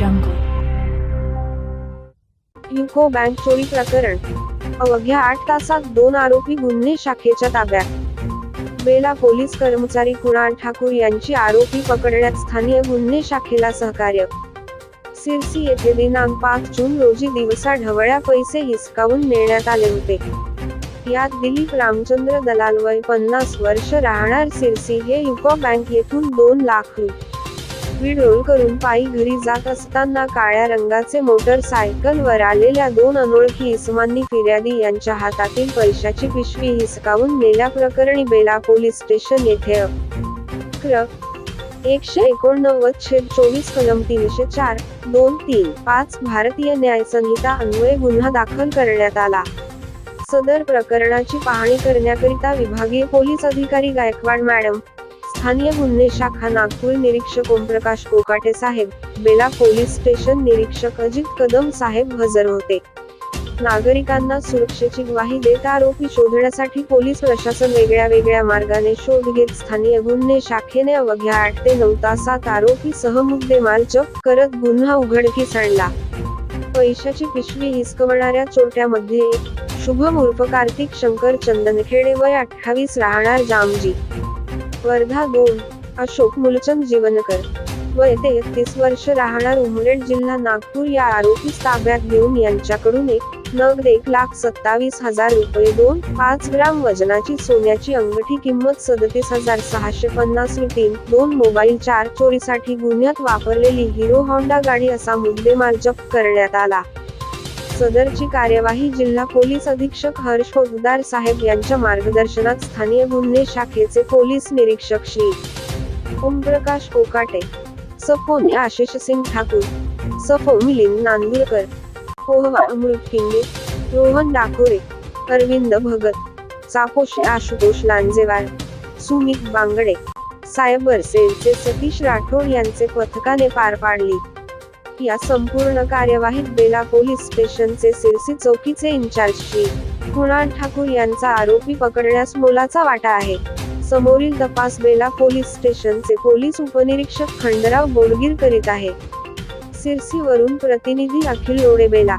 जंगल. UCO bank चोरी प्रकरण. अवघ्या आठ तासात दोन आरोपी गुन्हे शाखेच्या ताब्यात. बेला पोलीस कर्मचारी कुणाल ठाकूर यांची आरोपी पकडण्यात स्थानीय गुन्हे शाखेला सहकार्य. सिरसी येथे दिनांक पाच जून रोजी दिवसा ढवळ्या पैसे हिसकावून नेण्यात आले होते. यात दिलीप रामचंद्र दलाल वय पन्नास वर्ष राहणार सिरसी हे युको बँक येथून दोन लाख रुपये. विड्रोल करून पायी घरी जात असताना काळ्या रंगाचे मोटरसायकलवर आलेल्या दोन अनोळखी इसमांनी फिर्यादी यांच्या हातातील पैशाची पिशवी हिसकावून नेल्या प्रकरणी बेला पोलीस स्टेशन येथे क्र एकशे एकोणनव्वद छेद चोवीस कलम तीनशे चार दोन तीन पाच भारतीय न्याय संहिता अन्वये गुन्हा दाखल करण्यात आला. सदर प्रकरणाची पाहणी करण्याकरिता विभागीय पोलीस अधिकारी गायकवाड मॅडम स्थानीय गुन्हे शाखा नागपूर निरीक्षक ओमप्रकाश कोकाटे साहेब बेला पोलीस स्टेशन निरीक्षक अजित कदम साहेब हजर होते. नागरिकांना सुरक्षेची ग्वाही देत आरोपी शोधण्यासाठी पोलीस प्रशासन वेगळ्या वेगळ्या मार्गाने शोध घेत स्थानीय गुन्हे शाखेने अवघ्या आठ ते नऊ तासात आरोपी सह मुद्देमाल जप्त करत गुन्हा उघडकीस आणला. पैशाची पिशवी हिसकवणाऱ्या चोरट्यामध्ये शुभम उर्फ कार्तिक शंकर चंदनखेडे वय अठ्ठावीस राहणार जामजी. वर्धा दोन. अशोक मुलचंद जीवनकर. वय तेहतीस वर्ष राहणार उमरेड जिल्हा नागपूर या आरोपीस ताब्यात घेऊन यांच्याकडून एक नग एक लाख सत्तावीस हजार रुपये दोन पाच ग्राम वजनाची सोन्याची अंगठी किंमत सदतीस हजार सहाशे पन्नास रुपीन दोन मोबाईल चार चोरीसाठी गुन्ह्यात वापरलेली हिरो होंडा गाडी असा मुद्देमाल जप्त करण्यात आला. सदरची कार्यवाही जिल्हा पोलीस अधीक्षक हर्ष फौजदार साहेब यांच्या मार्गदर्शनात स्थानीय गुन्हे शाखेचे पोलीस निरीक्षक श्री ओमप्रकाश कोकाटे सफोन आशिष सिंग ठाकूर सफो मिलिंद नांदुरकर पोहवा अमृत किंगे रोहन डाकोरे अरविंद भगत चापोशी आशुतोष लांजेवार सुमित बांगडे सायबर सेलचे सतीश राठोड यांचे पथकाने पार पाडली. या संपूर्ण कार्यवाहीत बेला पोलीस स्टेशनचे सिरसी चौकीचे इन्चार्ज श्री कुणाल ठाकूर यांचा आरोपी पकडण्यास मोलाचा वाटा आहे. समोरील तपास बेला पोलीस स्टेशनचे पोलीस उपनिरीक्षक खंडराव बोडगीर करीत आहे. सिरसीवरून प्रतिनिधी अखिल लोडेबेला